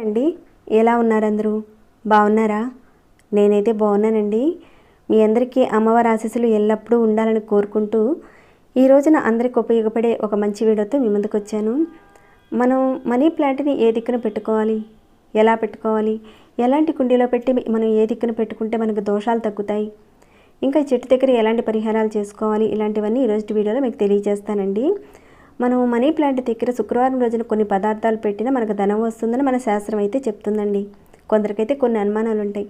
అండి ఎలా ఉన్నారు అందరూ బాగున్నారా? నేనైతే బాగున్నానండి. మీ అందరికీ అమ్మవారి ఆశీస్సులు ఎల్లప్పుడూ ఉండాలని కోరుకుంటూ ఈ రోజున అందరికి ఉపయోగపడే ఒక మంచి వీడియోతో మీ ముందుకు వచ్చాను. మనం మనీ ప్లాంట్ని ఏ దిక్కున పెట్టుకోవాలి? ఎలా పెట్టుకోవాలి? ఎలాంటి కుండీలో పెట్టి మనం ఏ దిక్కున పెట్టుకుంటే మనకు దోషాలు తగ్గుతాయి? ఇంకా ఈ చెట్టు దగ్గర ఎలాంటి పరిహారాలు చేసుకోవాలి ఇలాంటివన్నీ ఈరోజు వీడియోలో మీకు తెలియజేస్తానండి. మనం మనీ ప్లాంట్ దగ్గర శుక్రవారం రోజున కొన్ని పదార్థాలు పెట్టినా మనకు ధనం వస్తుందని మన శాస్త్రం అయితే చెప్తుందండి. కొందరికైతే కొన్ని అనుమానాలు ఉంటాయి.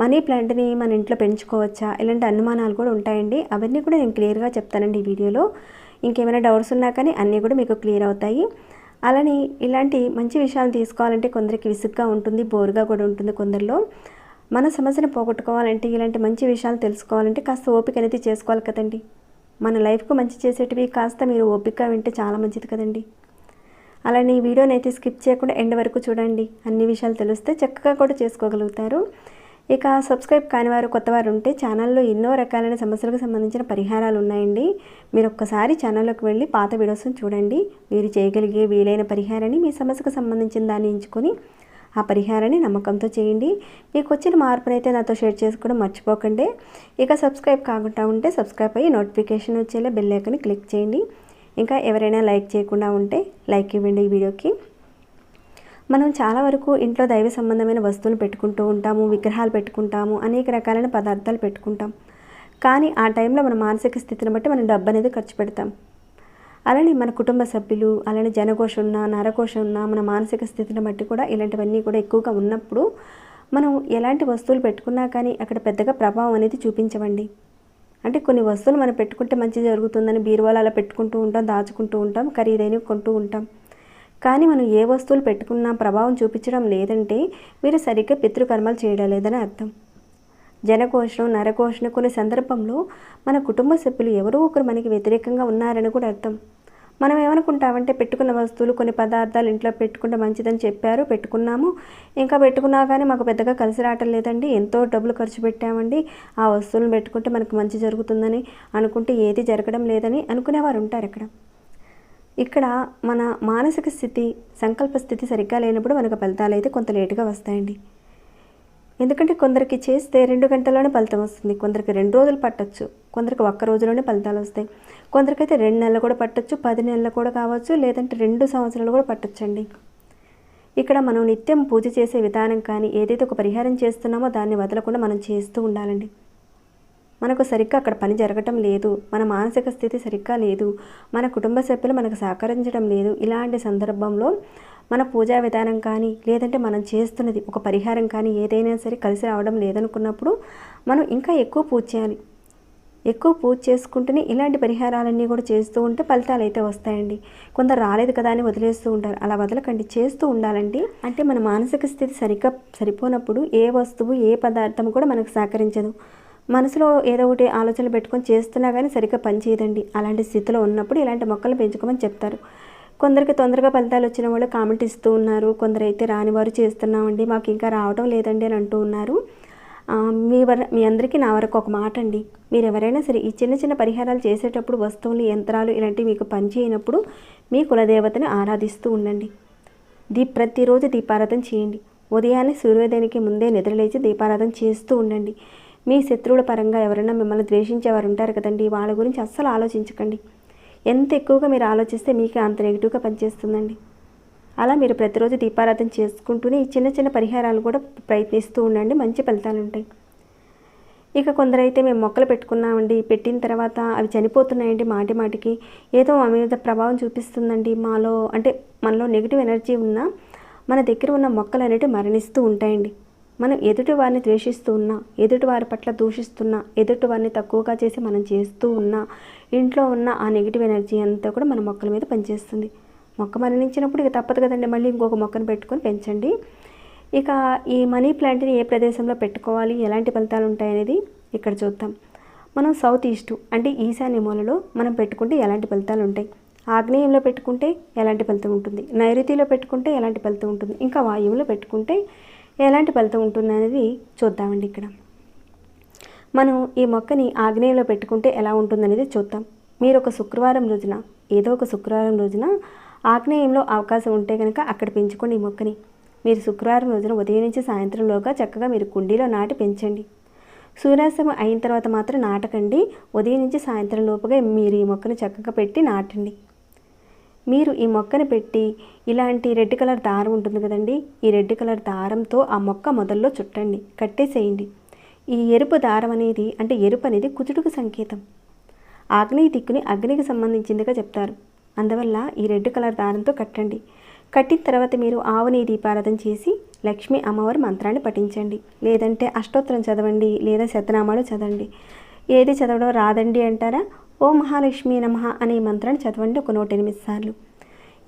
మనీ ప్లాంట్ని మన ఇంట్లో పెంచుకోవచ్చా? ఇలాంటి అనుమానాలు కూడా ఉంటాయండి. అవన్నీ కూడా నేను క్లియర్గా చెప్తానండి ఈ వీడియోలో. ఇంకేమైనా డౌట్స్ ఉన్నా కానీ అన్నీ కూడా మీకు క్లియర్ అవుతాయి. అలానే ఇలాంటి మంచి విషయాలు తీసుకోవాలంటే కొందరికి విసుగ్గా ఉంటుంది బోరుగా కూడా ఉంటుంది కొందరిలో. మన సమస్యను పోగొట్టుకోవాలంటే ఇలాంటి మంచి విషయాలు తెలుసుకోవాలంటే కాస్త ఓపిక అనేది చేసుకోవాలి కదండి. మన లైఫ్కు మంచి చేసేటివి కాస్త మీరు ఓపిక వింటే చాలా మంచిది కదండి. అలానే ఈ వీడియోని అయితే స్కిప్ చేయకుండా ఎండ్ వరకు చూడండి. అన్ని విషయాలు తెలిస్తే చక్కగా కూడా చేసుకోగలుగుతారు. ఇక సబ్స్క్రైబ్ కాని వారు కొత్త వారు ఉంటే ఛానల్లో ఎన్నో రకాలైన సమస్యలకు సంబంధించిన పరిహారాలు ఉన్నాయండి. మీరు ఒక్కసారి ఛానల్లోకి వెళ్ళి పాత వీడియోస్ని చూడండి. మీరు చేయగలిగే వీలైన పరిహారాన్ని మీ సమస్యకు సంబంధించిన దాన్ని ఎంచుకొని ఆ పరిహారాన్ని నమ్మకంతో చేయండి. మీకు వచ్చిన మార్పునైతే నాతో షేర్ చేసుకోవడం మర్చిపోకండి. ఇక సబ్స్క్రైబ్ కాకుండా ఉంటే సబ్స్క్రైబ్ అయ్యి నోటిఫికేషన్ వచ్చేలా బెల్ ఐకాన్ని క్లిక్ చేయండి. ఇంకా ఎవరైనా లైక్ చేయకుండా ఉంటే లైక్ ఇవ్వండి ఈ వీడియోకి. మనం చాలా వరకు ఇంట్లో దైవ సంబంధమైన వస్తువులు పెట్టుకుంటూ ఉంటాము విగ్రహాలు పెట్టుకుంటాము అనేక రకాలైన పదార్థాలు పెట్టుకుంటాం. కానీ ఆ టైంలో మన మానసిక స్థితిని బట్టి మనం డబ్బు అనేది ఖర్చు పెడతాం. అలానే మన కుటుంబ సభ్యులు అలానే జనకోశ ఉన్న నరకోశ ఉన్న మన మానసిక స్థితిని బట్టి కూడా ఇలాంటివన్నీ కూడా ఎక్కువగా ఉన్నప్పుడు మనం ఎలాంటి వస్తువులు పెట్టుకున్నా కానీ అక్కడ పెద్దగా ప్రభావం అనేది చూపించవండి. అంటే కొన్ని వస్తువులు మనం పెట్టుకుంటే మంచి జరుగుతుందని బీరువాలు అలా పెట్టుకుంటూ ఉంటాం దాచుకుంటూ ఉంటాం ఖరీదైనవి కొంటూ ఉంటాం. కానీ మనం ఏ వస్తువులు పెట్టుకున్నా ప్రభావం చూపించడం లేదంటే మీరు సరిగ్గా పితృకర్మలు చేయడం లేదని అర్థం. జనకోశం నరకోశం కొన్ని సందర్భంలో మన కుటుంబ సభ్యులు ఎవరో ఒకరు మనకి వ్యతిరేకంగా ఉన్నారని కూడా అర్థం. మనం ఏమనుకుంటామంటే పెట్టుకున్న వస్తువులు కొన్ని పదార్థాలు ఇంట్లో పెట్టుకుంటే మంచిదని చెప్పారు పెట్టుకున్నాము. ఇంకా పెట్టుకున్నా కానీ మాకు పెద్దగా కలిసి రావటం లేదండి. ఎంతో డబ్బులు ఖర్చు పెట్టామండి. ఆ వస్తువులను పెట్టుకుంటే మనకు మంచి జరుగుతుందని అనుకుంటే ఏది జరగడం లేదని అనుకునేవారు ఉంటారు ఇక్కడ ఇక్కడ మన మానసిక స్థితి సంకల్ప స్థితి సరిగ్గా లేనప్పుడు మనకు ఫలితాలు అయితే కొంత లేటుగా వస్తాయండి. ఎందుకంటే కొందరికి చేస్తే రెండు గంటల్లోనే ఫలితం వస్తుంది. కొందరికి రెండు రోజులు పట్టచ్చు. కొందరికి ఒక్క రోజులోనే ఫలితాలు వస్తాయి. కొందరికైతే రెండు నెలలు కూడా పట్టచ్చు పది నెలలు కూడా కావచ్చు లేదంటే రెండు సంవత్సరాలు కూడా పట్టచ్చండి. ఇక్కడ మనం నిత్యం పూజ చేసే విధానం కానీ ఏదైతే ఒక పరిహారం చేస్తున్నామో దాన్ని వదలకుండా మనం చేస్తూ ఉండాలండి. మనకు సరిగ్గా అక్కడ పని జరగటం లేదు మన మానసిక స్థితి సరిగ్గా లేదు మన కుటుంబ సభ్యులు మనకు సహకరించడం లేదు ఇలాంటి సందర్భంలో మన పూజా విధానం కానీ లేదంటే మనం చేస్తున్నది ఒక పరిహారం కానీ ఏదైనా సరే కలిసి రావడం లేదనుకున్నప్పుడు మనం ఇంకా ఎక్కువ పూజ చేయాలి. ఎక్కువ పూజ చేసుకుంటేనే ఇలాంటి పరిహారాలన్నీ కూడా చేస్తూ ఉంటే ఫలితాలు అయితే వస్తాయండి. కొందరు రాలేదు కదా అని వదిలేస్తూ ఉంటారు. అలా వదలకండి. చేస్తూ ఉండాలండి అంటే మన మానసిక స్థితి సరిగ్గా సరిపోనప్పుడు ఏ వస్తువు ఏ పదార్థం కూడా మనకు సహకరించదు. మనసులో ఏదో ఒకటి ఆలోచనలు పెట్టుకొని చేస్తున్నా కానీ సరిగ్గా పనిచేయదండి. అలాంటి స్థితిలో ఉన్నప్పుడు ఇలాంటి మొక్కలు పెంచుకోమని చెప్తారు. కొందరికి తొందరగా ఫలితాలు వచ్చిన వాళ్ళు కామెంట్ ఇస్తూ ఉన్నారు. కొందరైతే రానివారు రాని వారు చేస్తున్నామండి మాకు ఇంకా రావడం లేదండి అని అంటూ ఉన్నారు. మీ వర మీ అందరికీ నా వరకు ఒక మాట అండి. మీరు ఎవరైనా సరే ఈ చిన్న చిన్న పరిహారాలు చేసేటప్పుడు వస్తువులు యంత్రాలు ఇలాంటివి మీకు పనిచేయనప్పుడు మీ కులదేవతని ఆరాధిస్తూ ఉండండి. దీ ప్రతిరోజు దీపారాధన చేయండి. ఉదయాన్నే సూర్యోదయానికి ముందే నిద్రలేచి దీపారాధన చేస్తూ ఉండండి. మీ శత్రువుల పరంగా ఎవరైనా మిమ్మల్ని ద్వేషించేవారు ఉంటారు కదండి వాళ్ళ గురించి అస్సలు ఆలోచించకండి. ఎంత ఎక్కువగా మీరు ఆలోచిస్తే మీకు అంత నెగిటివ్గా పనిచేస్తుందండి. అలా మీరు ప్రతిరోజు దీపారాధన చేసుకుంటూనే ఈ చిన్న చిన్న పరిహారాలు కూడా ప్రయత్నిస్తూ ఉండండి. మంచి ఫలితాలు ఉంటాయి. ఇక కొందరైతే మేము మొక్కలు పెట్టుకున్నామండి. పెట్టిన తర్వాత అవి చనిపోతున్నాయండి మాటి మాటికి. ఏదో మా మీద ప్రభావం చూపిస్తుందండి. మాలో అంటే మనలో నెగిటివ్ ఎనర్జీ ఉన్నా మన దగ్గర ఉన్న మొక్కలు అనేటివి మరణిస్తూ ఉంటాయండి. మనం ఎదుటి వారిని ద్వేషిస్తూ ఉన్నా ఎదుటి వారి పట్ల దూషిస్తున్నా ఎదుటి వారిని తక్కువగా చేసి మనం చేస్తూ ఉన్నా ఇంట్లో ఉన్న ఆ నెగిటివ్ ఎనర్జీ అంతా కూడా మన మొక్కల మీద పనిచేస్తుంది. మొక్క మరణించినప్పుడు ఇక తప్పదు కదండి మళ్ళీ ఇంకొక మొక్కను పెట్టుకొని పెంచండి. ఇక ఈ మనీ ప్లాంట్ని ఏ ప్రదేశంలో పెట్టుకోవాలి ఎలాంటి ఫలితాలు ఉంటాయనేది ఇక్కడ చూద్దాం. మనం సౌత్ ఈస్ట్ అంటే ఈశాన్య మూలలో మనం పెట్టుకుంటే ఎలాంటి ఫలితాలు ఉంటాయి? ఆగ్నేయంలో పెట్టుకుంటే ఎలాంటి ఫలితం ఉంటుంది? నైరుతిలో పెట్టుకుంటే ఎలాంటి ఫలితం ఉంటుంది? ఇంకా వాయువులో పెట్టుకుంటే ఎలాంటి ఫలితం ఉంటుంది అనేది చూద్దామండి ఇక్కడ. మనం ఈ మొక్కని ఆగ్నేయంలో పెట్టుకుంటే ఎలా ఉంటుందనేది చూద్దాం. మీరు ఒక శుక్రవారం రోజున ఏదో ఒక శుక్రవారం రోజున ఆగ్నేయంలో అవకాశం ఉంటే కనుక అక్కడ పెంచుకోండి ఈ మొక్కని. మీరు శుక్రవారం రోజున ఉదయం నుంచి సాయంత్రంలోగా చక్కగా మీరు కుండీలో నాటి పెంచండి. సూర్యాస్తమం అయిన తర్వాత మాత్రం నాటకండి. ఉదయం నుంచి సాయంత్రం లోపుగా మీరు ఈ మొక్కను చక్కగా పెట్టి నాటండి. మీరు ఈ మొక్కను పెట్టి ఇలాంటి రెడ్ కలర్ దారం ఉంటుంది కదండి ఈ రెడ్ కలర్ దారంతో ఆ మొక్క మొదల్లో చుట్టండి కట్టేసేయండి. ఈ ఎరుపు దారం అనేది అంటే ఎరుపు అనేది కుజుడుకు సంకేతం. ఆగ్నేయ దిక్కుని అగ్నికి సంబంధించిందిగా చెప్తారు. అందువల్ల ఈ రెడ్ కలర్ దారంతో కట్టండి. కట్టిన తర్వాత మీరు ఆవుని దీపారాధన చేసి లక్ష్మీ అమ్మవారి మంత్రాన్ని పఠించండి. లేదంటే అష్టోత్తరం చదవండి లేదా శతనామాలు చదవండి. ఏది చదవడం రాదండి అంటారా? ఓ మహాలక్ష్మి నమః అనే మంత్రాన్ని చదవండి ఒక నూట ఎనిమిది సార్లు.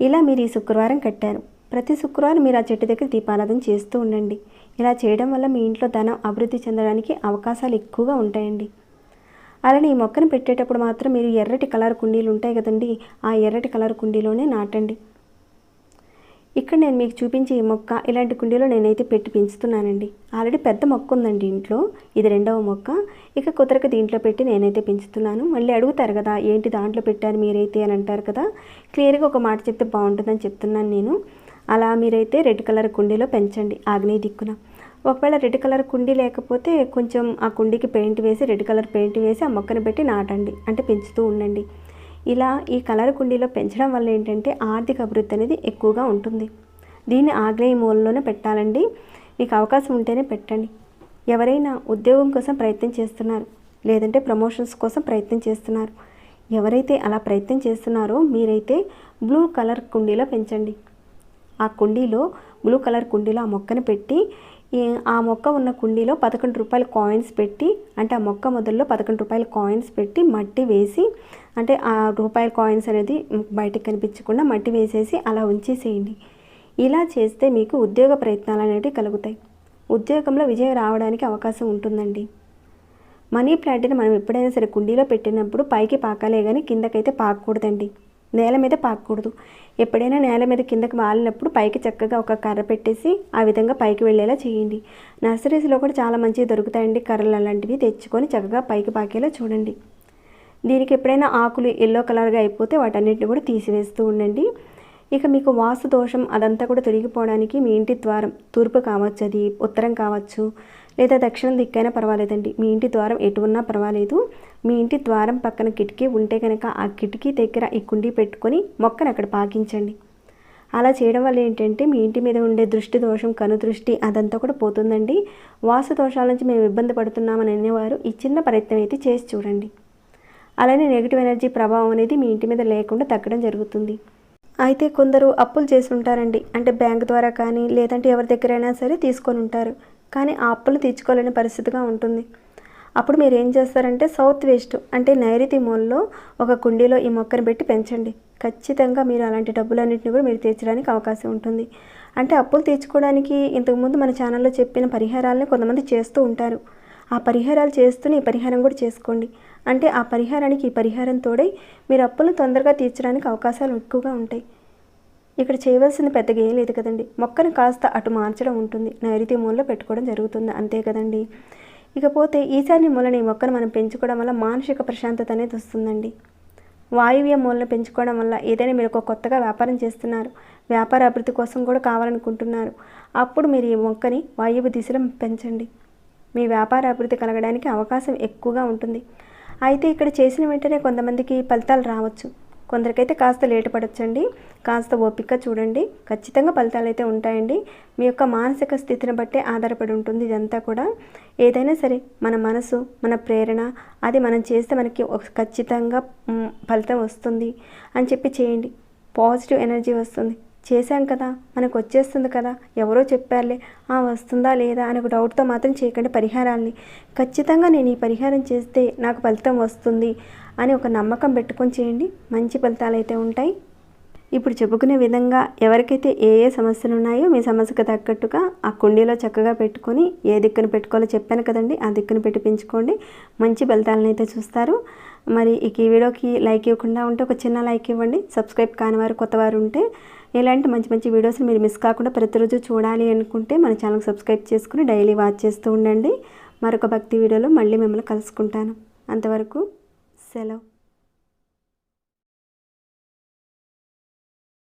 ఇలా మీరు ఈ శుక్రవారం కట్టారు. ప్రతి శుక్రవారం మీరు ఆ చెట్టు దగ్గర దీపారాధన చేస్తూ ఉండండి. ఇలా చేయడం వల్ల మీ ఇంట్లో ధనం అభివృద్ధి చెందడానికి అవకాశాలు ఎక్కువగా ఉంటాయండి. అలానే ఈ మొక్కను పెట్టేటప్పుడు మాత్రం మీరు ఎర్రటి కలర్ కుండీలు ఉంటాయి కదండి ఆ ఎర్రటి కలర్ కుండీలోనే నాటండి. ఇక్కడ నేను మీకు చూపించే ఈ మొక్క ఇలాంటి కుండీలో నేనైతే పెట్టి పెంచుతున్నానండి. ఆల్రెడీ పెద్ద మొక్క ఉందండి ఇంట్లో ఇది రెండవ మొక్క. ఇక కుదరక దీంట్లో పెట్టి నేనైతే పెంచుతున్నాను. మళ్ళీ అడుగుతారు కదా ఏంటి దాంట్లో పెట్టారు మీరైతే అని అంటారు కదా. క్లియర్గా ఒక మాట చెప్తే బాగుంటుందని చెప్తున్నాను నేను. అలా మీరైతే రెడ్ కలర్ కుండీలో పెంచండి ఆగ్నేయ దిక్కున. ఒకవేళ రెడ్ కలర్ కుండీ లేకపోతే కొంచెం ఆ కుండీకి పెయింట్ వేసి రెడ్ కలర్ పెయింట్ వేసి ఆ మొక్కను పెట్టి నాటండి అంటే పెంచుతూ ఉండండి. ఇలా ఈ కలర్ కుండీలో పెంచడం వల్ల ఏంటంటే ఆర్థిక అభివృద్ధి అనేది ఎక్కువగా ఉంటుంది. దీన్ని ఆగ్నేయ మూలలోనే పెట్టాలండి. మీకు అవకాశం ఉంటేనే పెట్టండి. ఎవరైనా ఉద్యోగం కోసం ప్రయత్నం చేస్తున్నారు లేదంటే ప్రమోషన్స్ కోసం ప్రయత్నం చేస్తున్నారు ఎవరైతే అలా ప్రయత్నం చేస్తున్నారో మీరైతే బ్లూ కలర్ కుండీలో పెంచండి. ఆ కుండీలో బ్లూ కలర్ కుండీలో ఆ మొక్కను పెట్టి ఆ మొక్క ఉన్న కుండీలో పదకొండు రూపాయల కాయిన్స్ పెట్టి అంటే ఆ మొక్క మొదల్లో పదకొండు రూపాయల కాయిన్స్ పెట్టి మట్టి వేసి అంటే ఆ రూపాయల కాయిన్స్ అనేది బయటకు కనిపించకుండా మట్టి వేసేసి అలా ఉంచేసేయండి. ఇలా చేస్తే మీకు ఉద్యోగ ప్రయత్నాలు అనేవి కలుగుతాయి. ఉద్యోగంలో విజయం రావడానికి అవకాశం ఉంటుందండి. మనీ ప్లాంట్ని మనం ఎప్పుడైనా సరే కుండీలో పెట్టినప్పుడు పైకి పాకాలే కానీ కిందకైతే పాకకూడదండి. నేల మీద పాకకూడదు ఎప్పుడైనా నేల మీద కిందకి వాలినప్పుడు పైకి చక్కగా ఒక కర్ర పెట్టేసి ఆ విధంగా పైకి వెళ్ళేలా చేయండి. నర్సరీస్లో కూడా చాలా మంచివి దొరుకుతాయండి. కర్రలు అలాంటివి తెచ్చుకొని చక్కగా పైకి పాకేలా చూడండి. దీనికి ఎప్పుడైనా ఆకులు ఎల్లో కలర్గా అయిపోతే వాటన్నిటిని కూడా తీసివేస్తూ ఉండండి. ఇక మీకు వాసు దోషం అదంతా కూడా తొలగిపోవడానికి మీ ఇంటి ద్వారం తూర్పు కావచ్చు అది ఉత్తరం కావచ్చు లేదా దక్షిణం దిక్కైనా పర్వాలేదండి. మీ ఇంటి ద్వారం ఎటు ఉన్నా పర్వాలేదు. మీ ఇంటి ద్వారం పక్కన కిటికీ ఉంటే కనుక ఆ కిటికీ దగ్గర ఈ కుండీ పెట్టుకొని మొక్కను అక్కడ పాకించండి. అలా చేయడం వల్ల ఏంటంటే మీ ఇంటి మీద ఉండే దృష్టి దోషం కను దృష్టి అదంతా కూడా పోతుందండి. వాసు దోషాల నుంచి మేము ఇబ్బంది పడుతున్నామని అనేవారు ఈ చిన్న ప్రయత్నం అయితే చేసి చూడండి. అలానే నెగిటివ్ ఎనర్జీ ప్రభావం అనేది మీ ఇంటి మీద లేకుండా తగ్గడం జరుగుతుంది. అయితే కొందరు అప్పులు చేసి ఉంటారండి. అంటే బ్యాంక్ ద్వారా కానీ లేదంటే ఎవరి దగ్గరైనా సరే తీసుకొని ఉంటారు. కానీ ఆ అప్పులు తీర్చుకోలేని పరిస్థితిగా ఉంటుంది. అప్పుడు మీరు ఏం చేస్తారంటే సౌత్ వెస్ట్ అంటే నైరుతి మూలలో ఒక కుండీలో ఈ మొక్కను పెట్టి పెంచండి. ఖచ్చితంగా మీరు అలాంటి డబ్బులన్నింటినీ కూడా మీరు తీర్చడానికి అవకాశం ఉంటుంది. అంటే అప్పులు తీర్చుకోవడానికి ఇంతకుముందు మన ఛానల్లో చెప్పిన పరిహారాలను కొంతమంది చేస్తూ ఉంటారు. ఆ పరిహారాలు చేస్తూనే ఈ పరిహారం కూడా చేసుకోండి. అంటే ఆ పరిహారానికి ఈ పరిహారం తోడై మీరు అప్పులను తొందరగా తీర్చడానికి అవకాశాలు ఎక్కువగా ఉంటాయి. ఇక్కడ చేయవలసింది పెద్దగా ఏం లేదు కదండి. మొక్కను కాస్త అటు మార్చడం ఉంటుంది. నైరుతి మూలలో పెట్టుకోవడం జరుగుతుంది. అంతే కదండి. ఇకపోతే ఈశాన్య మూలని మొక్కను మనం పెంచుకోవడం వల్ల మానసిక ప్రశాంతత అనేది వస్తుందండి. వాయువ్య మూలను పెంచుకోవడం వల్ల ఏదైనా మీరు ఒక కొత్తగా వ్యాపారం చేస్తున్నారు. వ్యాపార అభివృద్ధి కోసం కూడా కావాలనుకుంటున్నారు. అప్పుడు మీరు ఈ మొక్కని వాయువ్య దిశలో పెంచండి. మీ వ్యాపార అభివృద్ధి కలగడానికి అవకాశం ఎక్కువగా ఉంటుంది. అయితే ఇక్కడ చేసిన వెంటనే కొంతమందికి ఫలితాలు రావచ్చు. కొందరికైతే కాస్త లేటు పడొచ్చండి. కాస్త ఓపిక చూడండి. ఖచ్చితంగా ఫలితాలు అయితే ఉంటాయండి. మీ యొక్క మానసిక స్థితిని బట్టే ఆధారపడి ఉంటుంది ఇదంతా కూడా. ఏదైనా సరే మన మనసు మన ప్రేరణ అది మనం చేస్తే మనకి ఖచ్చితంగా ఫలితం వస్తుంది అని చెప్పి చేయండి. పాజిటివ్ ఎనర్జీ వస్తుంది. చేశాం కదా మనకు వచ్చేస్తుంది కదా ఎవరో చెప్పారులే ఆ వస్తుందా లేదా అని ఒక డౌట్తో మాత్రం చేయకండి పరిహారాల్ని. ఖచ్చితంగా నేను ఈ పరిహారం చేస్తే నాకు ఫలితం వస్తుంది అని ఒక నమ్మకం పెట్టుకొని చేయండి. మంచి ఫలితాలు అయితే ఉంటాయి. ఇప్పుడు చెప్పుకునే విధంగా ఎవరికైతే ఏ ఏ సమస్యలు ఉన్నాయో మీ సమస్యకు తగ్గట్టుగా ఆ కుండీలో చక్కగా పెట్టుకొని ఏ దిక్కున పెట్టుకోవాలో చెప్పాను కదండి ఆ దిక్కును పెట్టి పెంచుకోండి. మంచి ఫలితాలను అయితే చూస్తారు. మరి ఈ వీడియోకి లైక్ ఇవ్వకుండా ఉంటే ఒక చిన్న లైక్ ఇవ్వండి. సబ్స్క్రైబ్ కాని వారు కొత్త వారు ఉంటే ఇలాంటి మంచి మంచి వీడియోస్ మీరు మిస్ కాకుండా ప్రతిరోజు చూడాలి అనుకుంటే మన ఛానల్ సబ్స్క్రైబ్ చేసుకుని డైలీ వాచ్ చేస్తూ ఉండండి. మరొక భక్తి వీడియోలో మళ్ళీ మిమ్మల్ని కలుసుకుంటాను. అంతవరకు సెలవు.